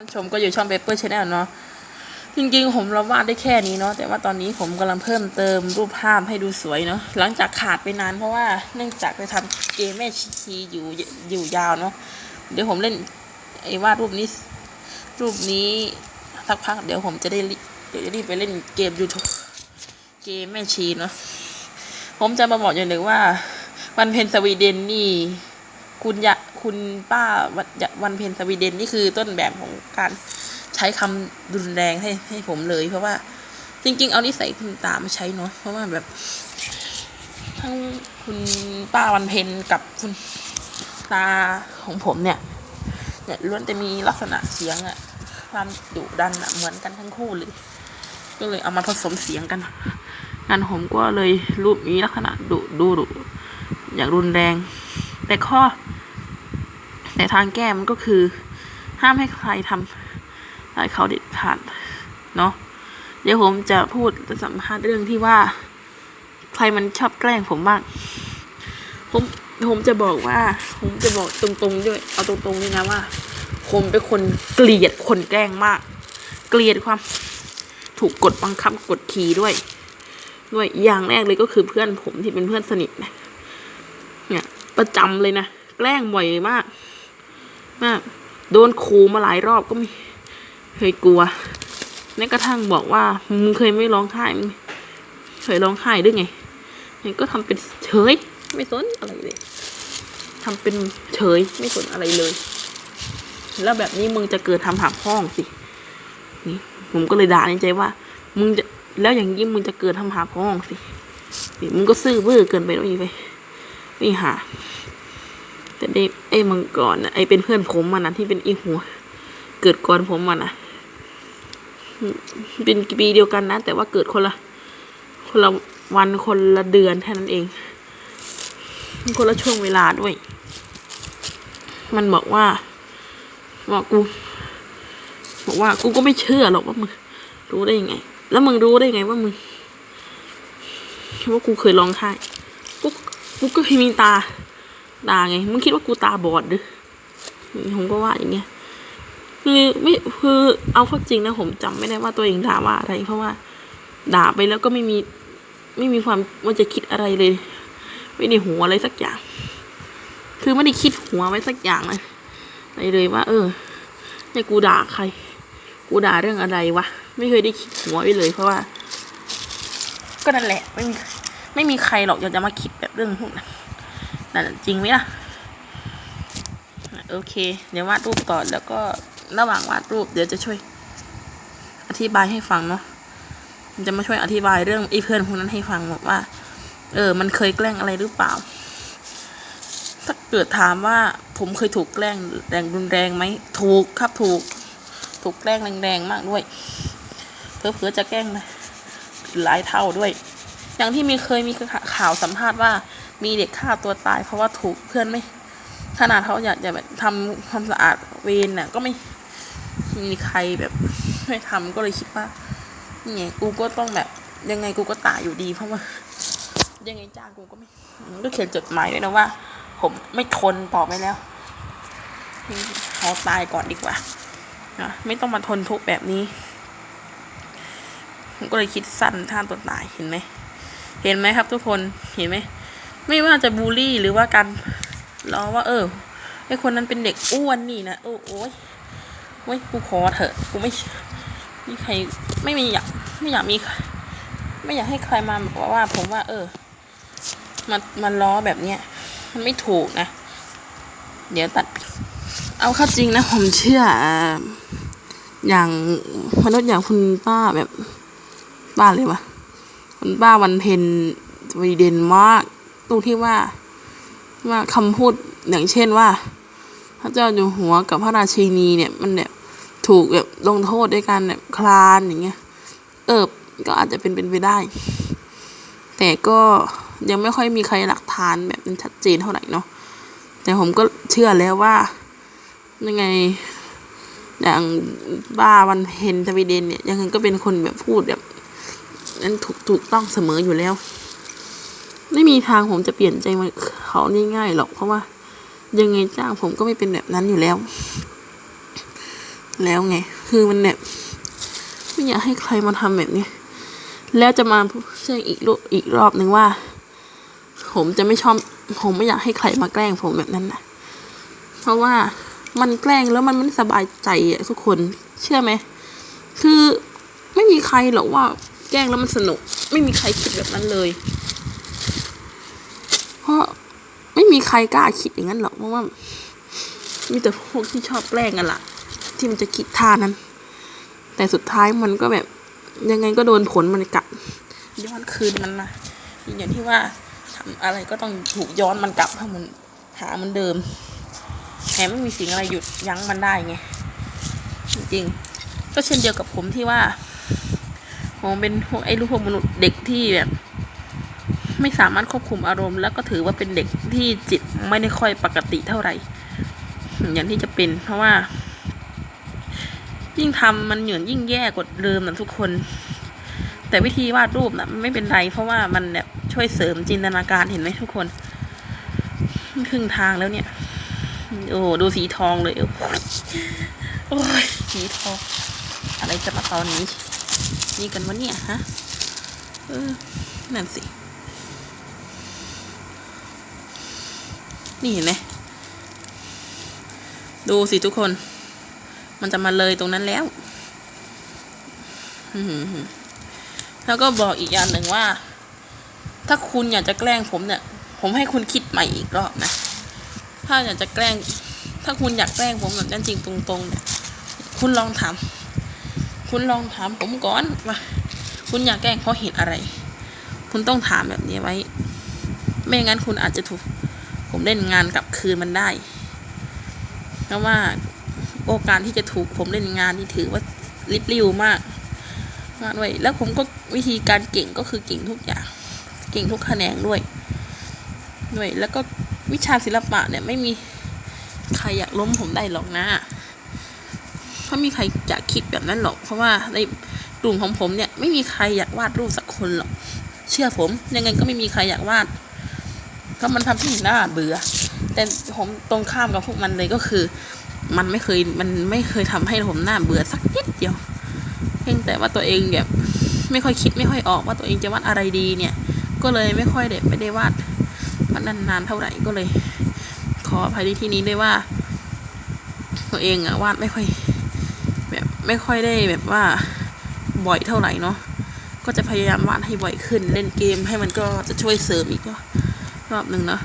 ท่านชมก็อยู่ช่อง Paper Channel เนาะจริงๆ ผมเราวาดได้แค่นี้เนาะแต่ว่าตอนนี้ผมกำลังเพิ่มเติมรูปภาพให้ดูสวยเนาะหลังจากขาดไปนานเพราะว่าเนื่องจากไปทำเกมแม่ชีอยู่อยู่ยาวเนาะเดี๋ยวผมเล่นไอ้วาดรูปนี้ รูปนี้สักพักเดี๋ยวผมจะได้เดี๋ยวจะรีบไปเล่นเกมยูทูบเกมแม่ชีเนาะผมจะมาบอกอย่างหนึ่งว่าวันเพนสวีเดนนี่คุณยะ คุณป้าวันยะวันเพนสวีเดนนี่คือต้นแบบของการใช้คำรุนแรงให้ให้ผมเลย เพราะว่า จริง ๆ เอานิสัยคุณตามาใช้เนาะเพราะว่าแบบ ทั้งคุณป้าวันเพนกับคุณตาของผมเนี่ย เนี่ยล้วนแต่มีลักษณะเสียงอะความดุดันอะเหมือนกันทั้งคู่เลย ก็เลยเอามาผสมเสียงกันงานผมก็เลยรูปมีลักษณะดุดูดุอย่างรุนแรง แต่ข้อ แต่ทางแก้มันก็คือ ห้ามให้ใครทำร้ายเขาเด็ดขาดเนาะเดี๋ยวผมจะพูดสัมภาษณ์เรื่องที่ว่า ใครมันชอบแกล้งผมบ้างผมผมจะบอกว่า ผมจะบอกตรงๆด้วยเอาตรงๆนี่นะว่า ผมเป็นคนเกลียดคนแกล้งมาก เกลียดความ ถูกกดบังคับกดขี่ด้วย ด้วยอย่างแรกเลยก็คือเพื่อนผมที่เป็นเพื่อนสนิทเนี่ยประจำเลยนะแกล้งบ่อยมาก มาก โดนขู่มาหลายรอบก็ไม่เคยกลัวแม้กระทั่งบอกว่ามึงเคยไม่ร้องไห้มึงเคยร้องไห้ด้วยไงมันก็ทำเป็นเฉย ไม่สนอะไรเลยทำเป็นเฉยไม่สนอะไรเลย แล้วแบบนี้มึงจะเกิดทำหาพ้องสิ นี่ ผมก็เลยด่าในใจว่า มึงจะแล้วอย่างนี้มึงจะเกิดทำหาพ้องสินี่มึงก็ซื่อบื้อเกินไปแล้วอีไปนี่หา แต่ไอ้ไอ้มังกรนะไอ้เป็นเพื่อนผมมันนะที่เป็นอีหัว เกิดก่อนผมมันนะเป็นปีเดียวกันนะ แต่ว่าเกิดคนละ คนละวันคนละเดือนแค่นั้นเอง คนละช่วงเวลาด้วย มันบอกว่า บอกกู บอกว่ากูก็ไม่เชื่อหรอกว่ามึงรู้ได้ยังไง แล้วมึงรู้ได้ยังไงว่ามึงว่ากูเคยร้องไห้กูกูก็เคยมีตา ตาไงมึงคิดว่ากูตาบอดหรือผมก็ว่าอย่างเงี้ยคือไม่คือเอาเข้อจริงนะผมจำไม่ได้ว่าตัวเองด่าว่าอะไร เพราะว่า ด่าไปแล้วก็ไม่มี ไม่มีความว่าจะคิดอะไรเลย ไม่ได้หัวอะไรสักอย่าง คือไม่ได้คิดหัวไว้สักอย่างเลยเลยเลยว่า เออให้กูด่าใคร กูด่าเรื่องอะไรวะไม่เคยได้คิดหัวไว้เลย เพราะว่า ก็นั่นแหละ ไม่มีไม่มีใครหรอกอยากจะมาคิดแบบเรื่องพวกนั้น นั่นจริงไหมล่ะ โอเค เดี๋ยววาดรูปต่อแล้วก็ระหว่างวาดรูปเดี๋ยวจะช่วย อธิบายให้ฟังเนาะจะมาช่วยอธิบายเรื่องไอ้เพื่อนพวกนั้นให้ฟังบอกว่า เออ มันเคยแกล้งอะไรหรือเปล่า ถ้าเกิดถามว่าผมเคยถูกแกล้งแรงรุนแรงไหมถูกครับถูก ถูกแกล้งแรงๆมากด้วยเพื่อๆจะแกล้งหลายเท่าด้วย อย่างที่มีเคยมีข่าวสัมภาษณ์ว่า มีเด็กฆ่าตัวตาย เพราะว่าถูกเพื่อนไม่ขนาดเขาอยากจะแบบทำความสะอาดเวรน่ะก็ไม่มีใครแบบไม่ทำก็เลยคิดว่านี่ไงกูก็ต้องแบบ ยังไงกูก็ตายอยู่ดีเพราะว่า ยังไงจ้างกูก็ไม่ก็เขียนจดหมายด้วยนะว่า ผมไม่ทนต่อไปแล้วเขาตายก่อนดีกว่านะไม่ต้องมาทนทุกแบบนี้ก็เลยคิดสั้นท่านตัวตายเห็นไหม เห็นไหมครับทุกคนเห็นไหม ไม่ว่าจะบูลลี่หรือว่าการล้อว่า เออไอคนนั้นเป็นเด็กอ้วนนี่นะโอ้โอ้ยเว้ยกูขอเถอะกูไม่มีใครไม่มีอยากไม่อยากมีไม่อยากให้ใครมาบอกว่าผมว่า เออมามาล้อแบบเนี้ยมันไม่ถูกนะ เดี๋ยวตัด เอาเข้าจริงนะ ผมเชื่อ อย่างมนุษย์อย่างคุณป้าแบบป้าเลยวะคุณป้าวันเพ็ญสวีเดนมาก ตรงที่ว่าว่าคำพูดอย่างเช่นว่า พระเจ้าอยู่หัวกับพระราชินีเนี่ย มันเนี่ยถูกแบบลงโทษด้วยการแบบคลานอย่างเงี้ย เออก็อาจจะเป็นเป็นไปได้ แต่ก็ยังไม่ค่อยมีใครหลักฐานแบบนั้นชัดเจนเท่าไหร่เนาะแต่ผมก็เชื่อแล้วว่ายังไง อย่างบ้าวันเพ็ญสวีเดนเนี่ยยังไงก็เป็นคนแบบพูดแบบนั้นถูกถูกต้องเสมออยู่แล้ว ไม่มีทางผมจะเปลี่ยนใจมันเขาง่ายๆหรอกเพราะว่า ยังไงจ้างผมก็ไม่เป็นแบบนั้นอยู่แล้ว แล้วไง คือมันเนี่ยไม่อยากให้ใครมาทำแบบนี้ แล้วจะมาแจ้งอีกรูอีกรอบหนึ่งว่า ผมจะไม่ชอบ ผมไม่อยากให้ใครมาแกล้งผมแบบนั้นนะเพราะว่ามันแกล้งแล้วมันไม่สบายใจอะทุกคนเชื่อไหม คือไม่มีใครหรอกว่าแกล้งแล้วมันสนุก ไม่มีใครคิดแบบนั้นเลย เพราะไมีใครกล้าคิดอย่างนั้นหรอกเพราะว่า มีแต่พวกที่ชอบแกล้งกันละที่มันจะคิดท่านั้น แต่สุดท้ายมันก็แบบ ยังไงก็โดนผลมันกลับย้อนคืนมันมาอย่างที่ว่าทำอะไรก็ต้องถูกย้อนมันกลับให้มันหามันเดิมแถมไม่มีสิ่งอะไรหยุดยั้งมันได้ไงจริงๆก็เช่นเดียวกับผมที่ว่า ผมเป็นพวกไอ้ลูกพวกมนุษย์เด็กที่แบบ ไม่สามารถควบคุมอารมณ์ แล้วก็ถือว่าเป็นเด็กที่จิตไม่ได้ค่อยปกติเท่าไหร่ อย่างที่จะเป็นเพราะว่า ยิ่งทำมันเหมือนยิ่งแย่กว่าเดิมนะทุกคน แต่วิธีวาดรูปนะไม่เป็นไรเพราะว่ามันแบบช่วยเสริมจินตนาการเห็นไหมทุกคน ครึ่งทางแล้วเนี่ย โอ้โหดูสีทองเลยโอ้ยสีทอง อะไรจะมาตอนนี้ นี่กันวะเนี่ยฮะ เออ นั่นสิ นี่เห็นไหมดูสิทุกคน มันจะมาเลยตรงนั้นแล้ว แล้วก็บอกอีกอย่างหนึ่งว่า ถ้าคุณอยากจะแกล้งผมเนี่ย ผมให้คุณคิดใหม่อีกรอบนะ ถ้าอยากจะแกล้ง ถ้าคุณอยากแกล้งผมแบบนั้นจริงตรงๆเนี่ย คุณลองถาม คุณลองถามผมก่อนว่าคุณอยากแกล้งเพราะเหตุอะไร คุณต้องถามแบบนี้ไว้ ไม่งั้นคุณอาจจะถูก ผมเล่นงานกลับคืนมันได้ เพราะว่าโอกาสที่จะถูกผมเล่นงานนี่ถือว่าริบลิ่วมากมากด้วยแล้วผมก็วิธีการเก่งก็คือเก่งทุกอย่าง เก่งทุกแขนงด้วยด้วยแล้วก็วิชาศิลปะเนี่ยไม่มีใครอยากล้มผมได้หรอกนะถ้ามีใครจะคิดแบบนั้นหรอก เพราะว่าในกลุ่มของผมเนี่ยไม่มีใครอยากวาดรูปสักคนหรอก เชื่อผมยังไงก็ไม่มีใครอยากวาด เพราะมันทำให้หน้าเบื่อ แต่ผมตรงข้ามกับพวกมันเลยก็คือ มันไม่เคยมันไม่เคยทำให้ผมหน้าเบื่อสักนิดเดียว เพียงแต่ว่าตัวเองแบบไม่ค่อยคิดไม่ค่อยออกว่าตัวเองจะวาดอะไรดีเนี่ย ก็เลยไม่ค่อยเด็ดไม่ได้วาดมันนานๆเท่าไหร่ก็เลย ขออภัยในที่นี้ด้วยว่า ตัวเองอะวาดไม่ค่อย แบบไม่ค่อยได้แบบว่าบ่อยเท่าไหร่เนาะก็จะพยายามวาดให้บ่อยขึ้น เล่นเกมให้มันก็จะช่วยเสริมอีก รอบหนึ่งเนาะ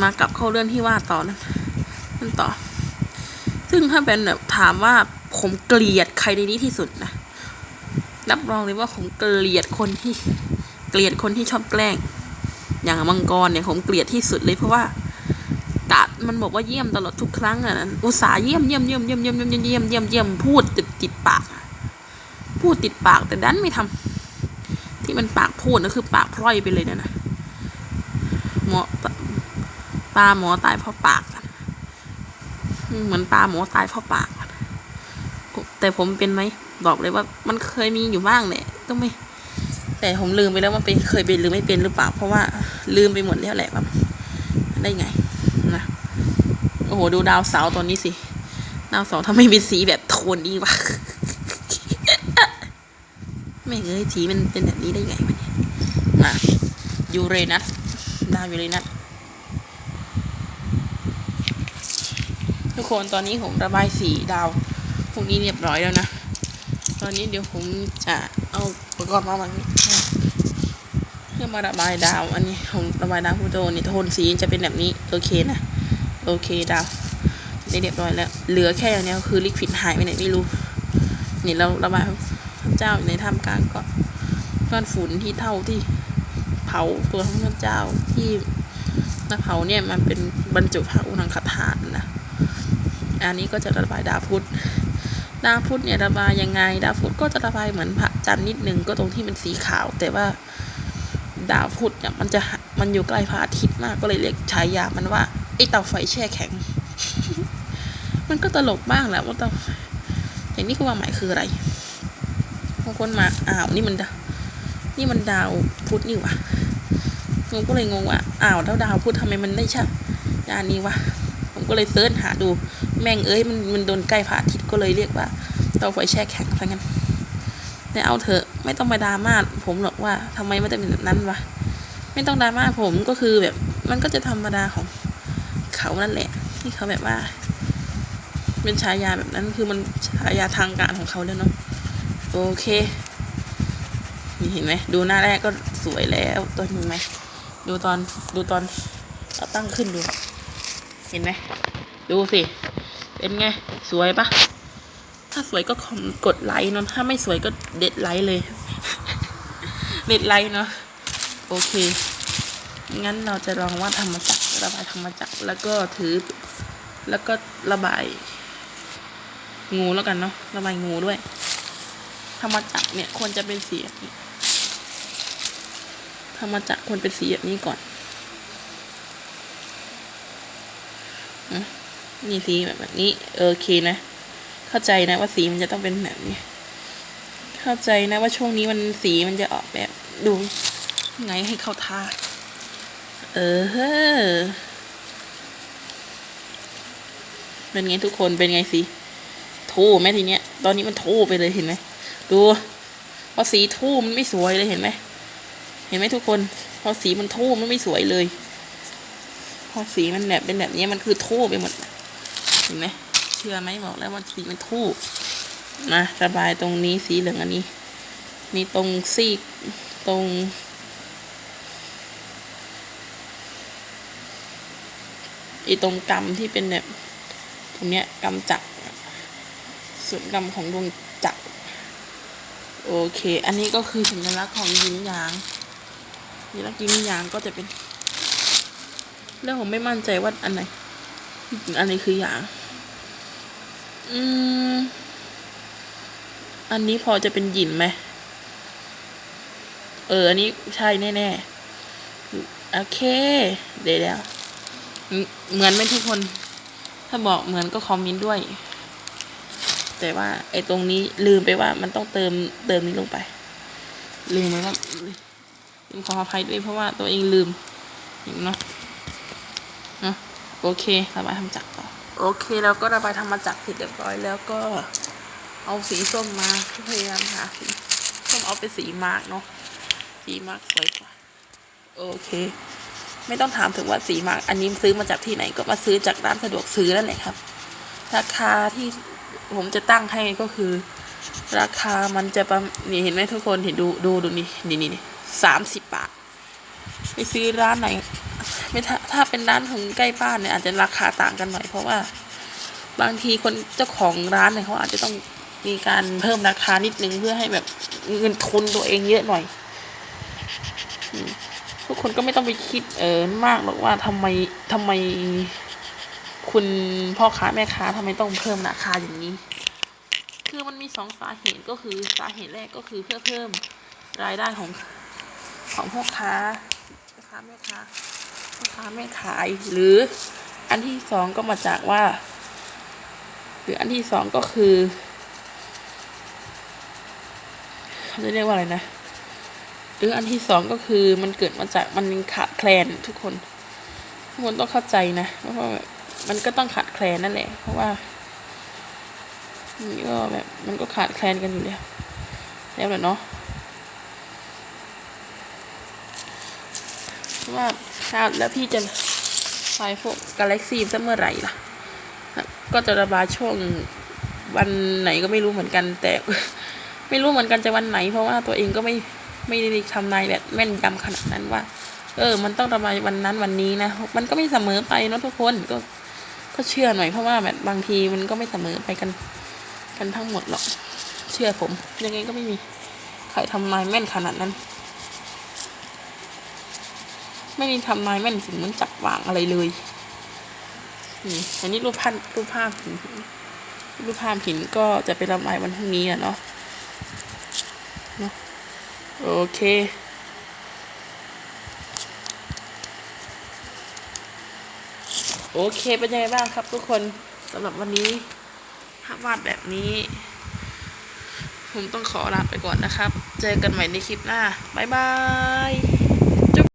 มากลับเข้าเรื่องที่ว่าต่อนะมันต่อ ซึ่งถ้าเป็นแบบถามว่าผมเกลียดใครในนี้ที่สุดนะรับรองเลยว่าผมเกลียดคนที่ เกลียดคนที่ชอบแกล้ง อย่างมังกรเนี่ยผมเกลียดที่สุดเลยเพราะว่ากาดมันบอกว่าเยี่ยมตลอดทุกครั้งอะอุตส่าห์เยี่ยมเยี่ยมเยี่ยมเยี่ยมเยี่ยมเยี่ยมเยี่ยมเยี่ยมเยี่ยมพูดติดติดปาก พูดติดปากแต่ดันไม่ทำที่มันปากพูดนะคือปากพร่อยไปเลยเนี่ยนะ หมอปลาหมอตายเพราะปากเหมือนปลาหมอตายเพราะปาก แต่ผมเป็นไหมบอกเลยว่ามันเคยมีอยู่บ้างแหละก็ไม่ แต่ผมลืมไปแล้วว่าเป็นเคยเป็นหรือไม่เป็นหรือเปล่า เพราะว่าลืมไปหมดแล้วแหละว่าได้ไงนะโอ้โหดูดาวเสาตอนนี้สิดาวเสาทำไมเป็นสีแบบโทนนี้วะไม่เอ้ยสีมันเป็นแบบนี้ได้ไงวะเนี่ยมายูเรนัส ดาวยูเรนัสทุกคนตอนนี้ผมระบายสีดาวพวกนี้เรียบร้อยแล้วนะ ตอนนี้เดี๋ยวผมจะเอาอุปกรณ์มาวางนี้เพื่อมาระบายดาว อันนี้ผมระบายดาวพูโตนี่โทนสีจะเป็นแบบนี้โอเคนะโอเคดาวได้เรียบร้อยแล้วเหลือแค่อย่างเนี้คือลิควิดหายไปไหนไม่รู้นี่เราระบายพระเจ้าอยู่ในถ้ำกลางก็ก้อนฝุ่นที่เท่าที่ เผาตัวของพระเจ้าที่นักเผาเนี่ยมันเป็นบรรจุพระอุณังคธาตุนะอันนี้ก็จะระบายดาวพุธดาวพุธเนี่ยระบายยังไง ดาวพุธก็จะระบายเหมือนพระจันทร์นิดนึงก็ตรงที่มันสีขาว แต่ว่าดาวพุธเนี่ยมันจะมันอยู่ใกล้พระอาทิตย์มากก็เลยเรียกฉายามันว่าไอเตาไฟแช่แข็ง มันก็ตลกบ้างแหละว่าเตาอย่างนี้ก็ว่าหมายคืออะไรบางคนมาอ้าวนี่มันดา นี่มันดาวพุธนี่วะผมก็เลยงงว่าอ้าวแล้วดาวพุธทำไมมันไม่ใช่ยานนี้วะผมก็เลยเสิร์ชหาดู แม่งเอ้ยมันมันโดนใกล้พระอาทิตย์ก็เลยเรียกว่าเตาไฟแช่แข็งซะงั้นแต่เอาเถอะไม่ต้องมาดราม่าผมหรอกว่าทำไมมันจะเป็นแบบนั้นวะไม่ต้องดราม่าผมก็คือแบบมันก็จะธรรมดาของเขานั่นแหละ ที่เขาแบบว่า เป็นฉายาแบบนั้นคือมันฉายาทางการของเขาแล้วเนาะโอเค นี่เห็นไหมดูหน้าแรกก็สวยแล้วตัวเห็นไหมดูตอนดูตอนเอาตั้งขึ้นดู เห็นไหมดูสิ เป็นไง สวยปะถ้าสวยก็คอมกดไลค์เนอะถ้าไม่สวยก็เด็ดไลค์เลย เด็ดไลค์เนาะโอเค งั้นเราจะลองวาดธรรมจักรระบายธรรมจักรแล้วก็ถือ แล้วก็ระบาย งูแล้วกันเนาะระบายงูด้วย ธรรมจักรเนี่ยควรจะเป็นสีแบบนี้ ธรรมจักรควรเป็นสีแบบนี้ก่อนอะนี่สีแบบนี้ โอเคนะ เข้าใจนะว่าสีมันจะต้องเป็นแบบนี้ เข้าใจนะว่าช่วงนี้มันสีมันจะออกแบบดูไงให้เข้าท่า เออเฮ้อเป็นไงทุกคนเป็นไงสีโทไหมทีเนี้ย ตอนนี้มันโทไปเลยเห็นไหม ดูพอสีทู่มันไม่สวยเลยเห็นไหม เห็นไหมทุกคน พอสีมันทูมันไม่สวยเลย พอสีมันแบบเป็นแบบนี้มันคือทูไปหมด เห็นไหมเชื่อไหมบอกแล้วว่าสีมันทูนะระบายตรงนี้สีเหลืองอันนี้ นี่ตรงซีกตรง อีตรงกรรมที่เป็นแบบตรงเนี้ยกรรมจักส่วนกรรมของดวงจักรโอเค อันนี้ก็คือสัญลักษณ์ของยินหยาง สัญลักษณ์ยินหยางก็จะเป็นเรื่องผมไม่มั่นใจว่าอันไหนอันนี้คือหยาง อืม อันนี้พอจะเป็นหยินไหม เออ อันนี้ใช่แน่ๆ โอเค เดี๋ยวเหมือนไหมทุกคน ถ้าบอกเหมือนก็คอมเมนต์ด้วย แต่ว่าไอ้ตรงนี้ลืมไปว่ามันต้องเติมเติมนี้ลงไป ลืมไปว่า ขออภัยด้วยเพราะว่าตัวเองลืมเนาะนะโอเคระบายทำจักรต่อโอเคแล้วก็ระบายทำมาจักรเสร็จเรียบร้อยแล้วก็เอาสีส้มมาพยายามหาสีส้มเอาไปสีมาร์กเนาะสีมาร์กสวยกว่าโอเค ไม่ต้องถามถึงว่าสีมาร์กอันนี้ซื้อมาจากที่ไหนก็มาซื้อจากร้านสะดวกซื้อนั่นแหละครับ ราคาที่ผมจะตั้งให้ก็คือ ราคามันจะประนี่เห็นไหมทุกคนเห็นดูดูดูนี่นี่นี่ สามสิบบาท ไปซื้อร้านไหน ไม่ถ้าถ้าเป็นร้านของใกล้บ้านเนี่ยอาจจะราคาต่างกันหน่อยเพราะว่า บางทีคนเจ้าของร้านเนี่ยเขาอาจจะต้องมีการเพิ่มราคานิดนึงเพื่อให้แบบเงินทุนตัวเองเยอะหน่อยทุกคนก็ไม่ต้องไปคิดเออมากหรอกว่าทำไมทำไม คุณพ่อค้าแม่ค้าทำไมต้องเพิ่มราคาอย่างนี้ คือมันมีสองสาเหตุก็คือสาเหตุแรกก็คือเพื่อเพิ่มรายได้ของ ของพ่อค้าพ่อค้าแม่ค้าพ่อค้าแม่ขาย หรืออันที่สองก็มาจากว่า หรืออันที่สองก็คือเขาจะเรียกว่าอะไรนะหรืออันที่สองก็คือมันเกิดมาจากมันขาดแคลนทุกคนทุกคนต้องเข้าใจนะเพราะว่ามันก็ต้องขาดแคลนนั่นแหละ เพราะว่ามันก็แบบมันก็ขาดแคลนกันอยู่แล้วแล้วแหละเนาะ ว่าถ้าแล้วพี่จะไฟพวกกาแล็กซี่สักเมื่อไหร่ล่ะ ก็จะระบายช่วงวันไหนก็ไม่รู้เหมือนกัน แต่ไม่รู้เหมือนกันจะวันไหน เพราะว่าตัวเองก็ไม่ไม่ได้ทำนายแบบแม่นยำขนาดนั้นว่า เออ มันต้องระบายวันนั้นวันนี้นะมันก็ไม่เสมอไปเนาะทุกคนก็ก็เชื่อหน่อยเพราะว่าแบบบางทีมันก็ไม่เสมอไปกัน กันทั้งหมดหรอก เชื่อผม ยังไงก็ไม่มีใครทำนายแม่นขนาดนั้น ไม่มีทำนายแม่นถึงมันจับวางอะไรเลยนี่อันนี้รูปภาพรูปภาพหินรูปภาพหินก็จะไประบายวันพรุ่งนี้อะเนาะเนาะโอเคโอเค เป็นยังไงบ้างครับทุกคนสำหรับวันนี้ภาพวาดแบบนี้ ผมต้องขอลาไปก่อนนะครับ เจอกันใหม่ในคลิปหน้า บ๊ายบาย